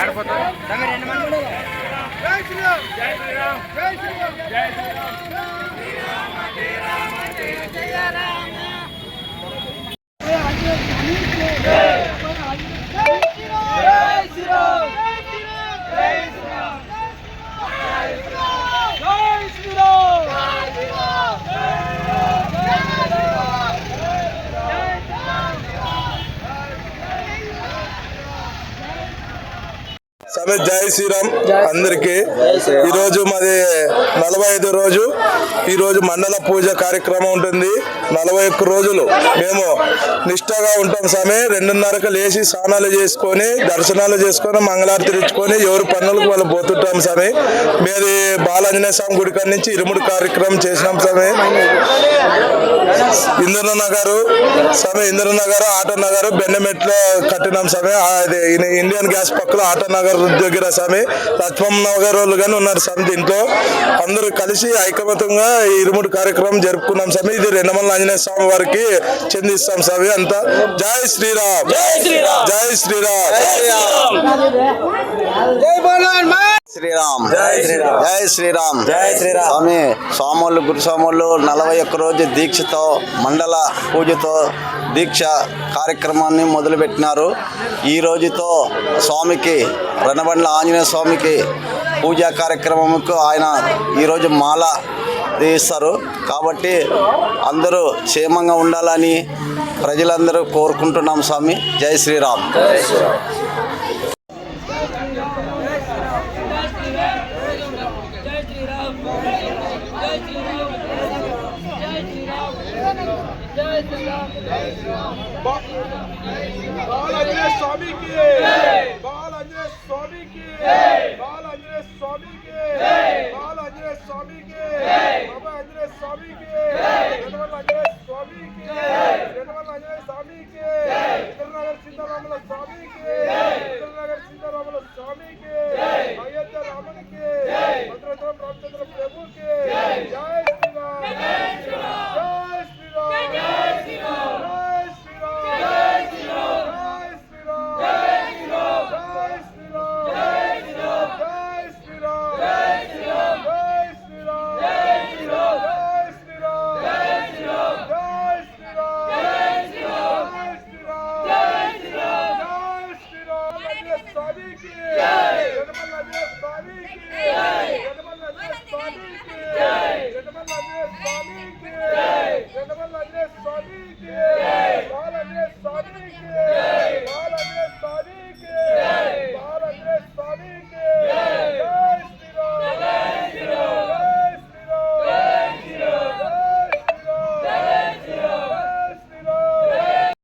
ఏడిపోతారు? రెండు మంది. శ్రీరామ్. జై శ్రీరామ్. జై శ్రీరామ్. జై శ్రీరామ్. సమే జై శ్రీరామ్ అందరికి. ఈరోజు మాది నలభై ఐదు రోజు. ఈరోజు మండల పూజ కార్యక్రమం ఉంటుంది. నలభై ఒక్క రోజులు మేము నిష్టగా ఉంటాం స్వామి. రెండున్నరకు లేచి స్నానాలు చేసుకొని దర్శనాలు చేసుకొని మంగళారతి తెచ్చుకొని ఎవరు పనులకు వాళ్ళు పోతుంటాం స్వామి. మీది బాలాంజనేయ స్వామి గుడి నుంచి ఇరుముడు కార్యక్రమం చేసినాం స్వామి. ఇంద్ర నగర్ స్వామి ఇంద్ర నగర్ ఆటో నగర్ బెన్నమెట్లో కట్టినాం స్వామి. అది ఇండియన్ గ్యాస్ పక్కన ఆటో నగర్ దగ్గర స్వామి లక్ష్మణ్ నగర్ వాళ్ళు కానీ ఉన్నారు స్వామి దీంట్లో. అందరూ కలిసి ఐకమత్యంగా ఈ ఇరుముడు కార్యక్రమం జరుపుకున్నాం స్వామి ఇది రెండమల్ల ఆంజనేయ స్వామి వారికి చెందిస్తాం స్వామి అంతా. జై శ్రీరామ్. జై శ్రీరామ్. జై శ్రీరామ్. శ్రీరామ్. జై శ్రీరామ్. జై శ్రీరామ్. స్వామి స్వాములు గురు స్వాములు నలభై ఒక్క రోజు దీక్షతో మండల పూజతో దీక్ష కార్యక్రమాన్ని మొదలుపెట్టినారు. ఈ రోజుతో స్వామికి రణబండ్ల ఆంజనేయ స్వామికి పూజా కార్యక్రమంకు ఆయన ఈరోజు మాల తీస్తారు కాబట్టి అందరూ క్షేమంగా ఉండాలని ప్రజలందరూ కోరుకుంటున్నాం స్వామి. జై శ్రీరామ్. బాల అంజనేయ స్వామికి బాల అంజనేయ స్వామికి బాల అంజనేయ స్వామికి బాల అంజనేయ స్వామికి బాబా అంజనేయ స్వామికి అంజనేయ స్వామికి